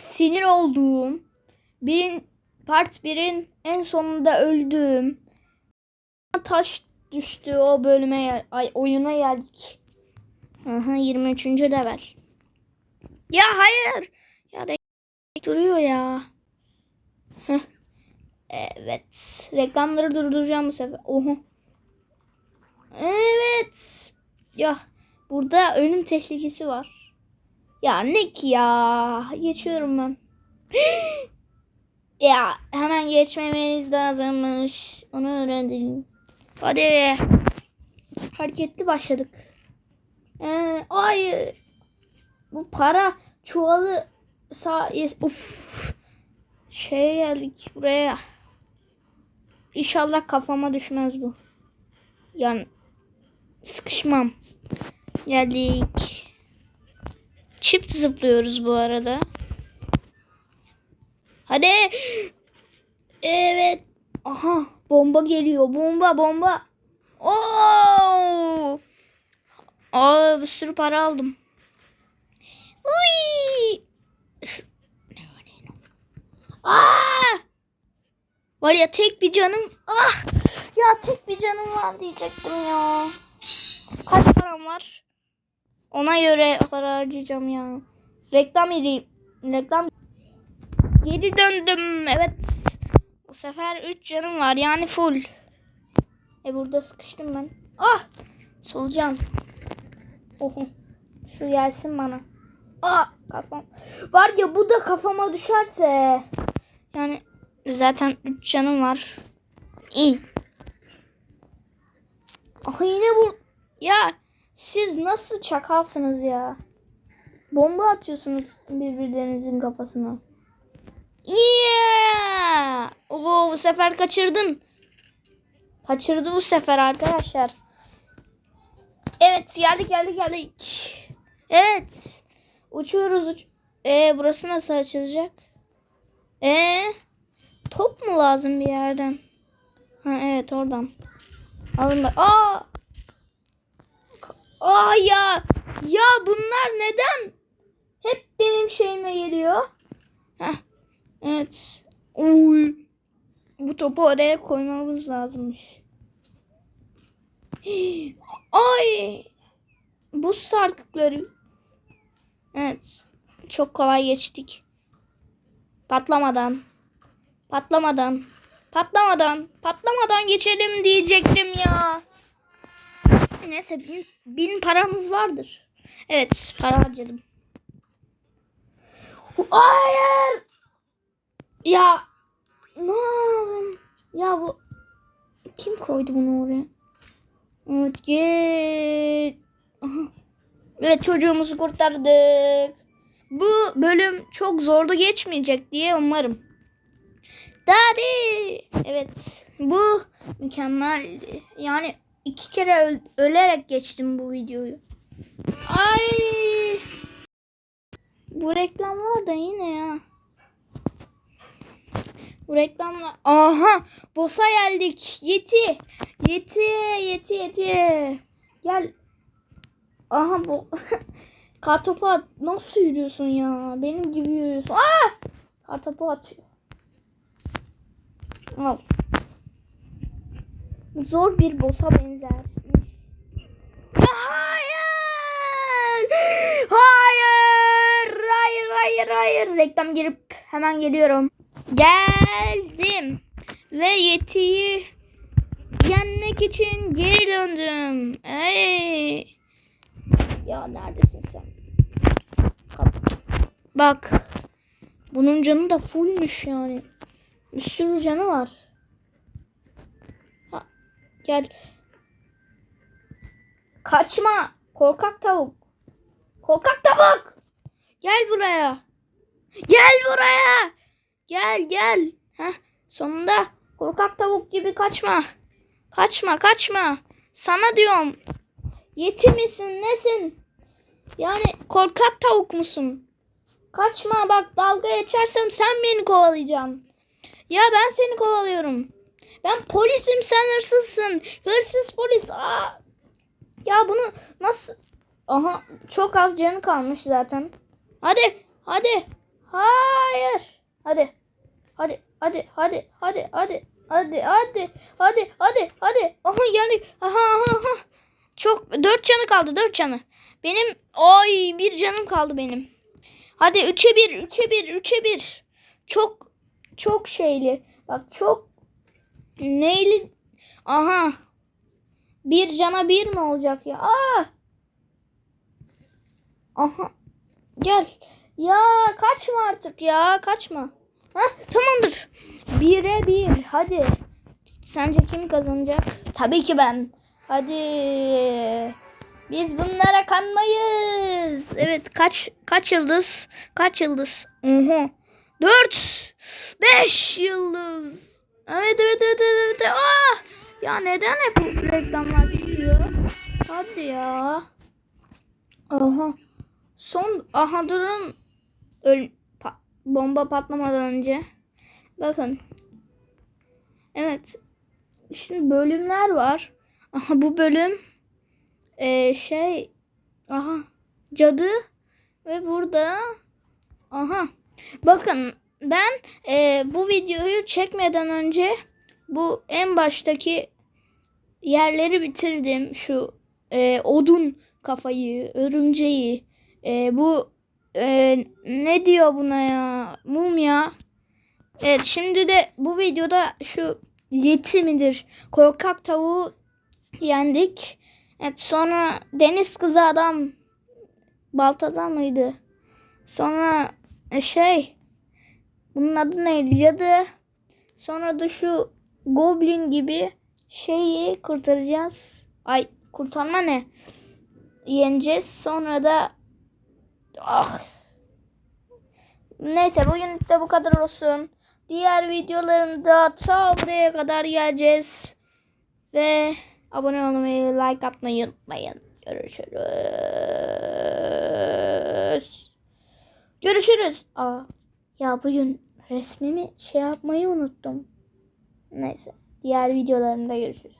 sinir olduğum bir part 1'in en sonunda öldüğüm taş düştü o bölüme ay oyuna geldik. Aha 23. level. Ya hayır. Ya duruyor ya. Heh. Evet. Reklamları durduracağım bu sefer. Oha. Evet. Ya burada ölüm tehlikesi var. Ya ne ki ya? Geçiyorum ben. ya hemen geçmemeniz lazımmış. Onu öğrendim. Hadi. Hareketli başladık. Ee, ay. Bu para çuvalı sağ uf. Şeye geldik buraya. İnşallah kafama düşmez bu. Yani sıkışmam. Geldik. Çift zıplıyoruz bu arada. Hadi. Evet. Aha bomba geliyor. Bomba bomba. Oo! Aa bir sürü para aldım. Uy! Şu... Aa! Var ya tek bir canım. Ah! Ya tek bir canım var diyecektim ya. Kaç param var? Ona göre para harcayacağım ya. Reklam yeri. Reklam. Geri döndüm. Evet. Bu sefer 3 canım var. Yani full. E burada sıkıştım ben. Ah! Solucan. Oho. Şu gelsin bana. Ah! Kafam. Var ya bu da kafama düşerse. Yani zaten 3 canım var. İyi. Ah yine bu. Ya siz nasıl çakalsınız ya? Bomba atıyorsunuz birbirlerinizin kafasına. Yeah! Oo, bu sefer kaçırdın. Kaçırdı bu sefer arkadaşlar. Evet geldik geldik geldik. Evet. Uçuyoruz uç. Ee, burası nasıl açılacak? Ee, top mu lazım bir yerden? Ha evet oradan. Alın bak. Aa! Aa ya! Ya bunlar neden hep benim şeyime geliyor? Heh. Evet. Uy. Bu topu oraya koymamız lazımmış. Ay. Buz sarkıkları. Evet. Çok kolay geçtik. Patlamadan. Patlamadan. Patlamadan. Patlamadan geçelim diyecektim ya. Neyse bin, bin paramız vardır. Evet para harcadım. Hayır. Ya ne yapayım? Ya bu kim koydu bunu oraya? Evet git. Evet çocuğumuzu kurtardık. Bu bölüm çok zorlu geçmeyecek diye umarım. Daddy. Evet bu mükemmeldi. Yani iki kere öl- ölerek geçtim bu videoyu. Ay. Bu reklamlar da yine ya. Bu reklamlar. Aha. Boss'a geldik. Yeti. Yeti. Yeti. Yeti. Gel. Aha bu. Kartopu at. Nasıl yürüyorsun ya? Benim gibi yürüyorsun. Aa! Kartopu atıyor. Al. Zor bir boss'a benzer. Hayır! Hayır! Hayır, hayır, hayır. Reklam girip hemen geliyorum. Geldim. Ve yetiyi yenmek için geri döndüm. Ey. Ya neredesin sen? Bak. Bunun canı da fullmüş yani. Bir sürü canı var. Gel. Kaçma. Korkak tavuk. Korkak tavuk. Gel buraya. Gel buraya. Gel gel. Heh, sonunda korkak tavuk gibi kaçma. Kaçma kaçma. Sana diyorum. Yeti misin nesin? Yani korkak tavuk musun? Kaçma bak dalga geçersem sen beni kovalayacaksın. Ya ben seni kovalıyorum. Ben polisim sen hırsızsın. Hırsız polis. Aa. Ya bunu nasıl... Aha çok az canı kalmış zaten. Hadi hadi. Hayır. Hadi. Hadi hadi hadi hadi hadi. Hadi hadi hadi hadi hadi. Aha yani aha aha. Çok dört canı kaldı dört canı. Benim ay bir canım kaldı benim. Hadi üçe bir üçe bir üçe bir. Çok çok şeyli. Bak çok neyli. Aha. Bir cana bir mi olacak ya? Aa. Aha. Gel. Ya kaçma artık ya. Kaçma. Hah, tamamdır. Bire bir. Hadi. Sence kim kazanacak? Tabii ki ben. Hadi. Biz bunlara kanmayız. Evet kaç kaç yıldız? Kaç yıldız? Oha. Dört. Beş yıldız. Evet evet evet evet. evet. Aa! Ya neden hep reklamlar çıkıyor? Hadi ya. Aha. Son aha durun. Öl pa- bomba patlamadan önce. Bakın. Evet. Şimdi bölümler var. Aha bu bölüm ee, şey aha cadı ve burada aha bakın ben ee, bu videoyu çekmeden önce bu en baştaki yerleri bitirdim. Şu ee, odun kafayı örümceği ee, bu ee, ne diyor buna ya? Mumya evet şimdi de bu videoda şu yeti midir? Korkak tavuğu yendik. Evet sonra deniz kızı adam Baltazar mıydı? Sonra e, şey bunun adı neydi? Cadı. Sonra da şu goblin gibi şeyi kurtaracağız. Ay kurtarma ne? Yeneceğiz. Sonra da ah. Neyse bugün de bu kadar olsun. Diğer videolarımda ta buraya kadar geleceğiz. Ve Abone olmayı, like atmayı unutmayın. Görüşürüz. Görüşürüz. Aa, ya bugün resmimi şey yapmayı unuttum. Neyse. Diğer videolarımda görüşürüz.